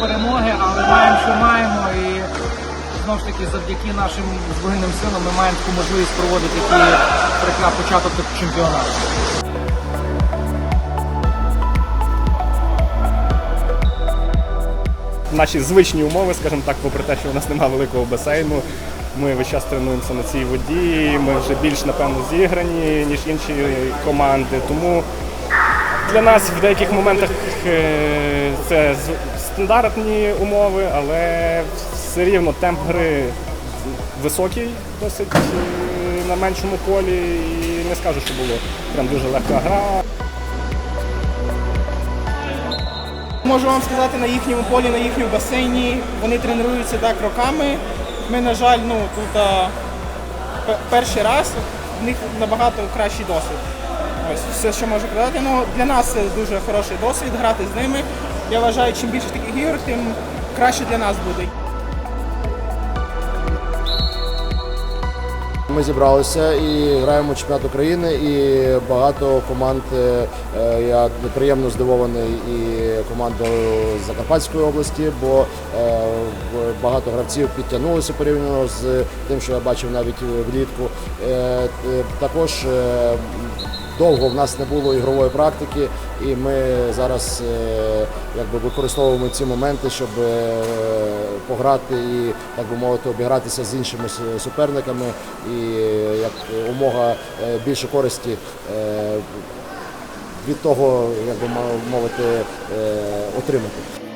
перемоги, але маємо, що маємо. І знову ж таки, завдяки нашим збройним силам ми маємо таку можливість проводити прикра початок чемпіонату. наші звичні умови, скажімо так, попри те, що у нас немає великого басейну. Ми весь час тренуємося на цій воді. Ми вже більш напевно зіграні, ніж інші команди. Тому для нас в деяких моментах е, це стандартні умови, але все рівно темп гри високий, досить е, на меншому полі. І не скажу, що було прям дуже легка гра. Можу вам сказати, на їхньому полі, на їхньому басейні вони тренуються так роками. Ми, на жаль, ну тут а, пе- перший раз в них набагато кращий досвід. Ось все, що можу казати. Ну, для нас це дуже хороший досвід грати з ними. Я вважаю, чим більше таких ігор, тим краще для нас буде. Ми зібралися і граємо чемпіонат України, і багато команд. е, е, Я неприємно здивований і командою Закарпатської області, бо е, багато гравців підтягнулися порівняно з тим, що я бачив навіть влітку. Також довго в нас не було ігрової практики, і ми зараз е, якби використовуємо ці моменти, щоб е, пограти і так би мовити обігратися з іншими суперниками і як умога е, більше користі від того, як би мовити, отримати.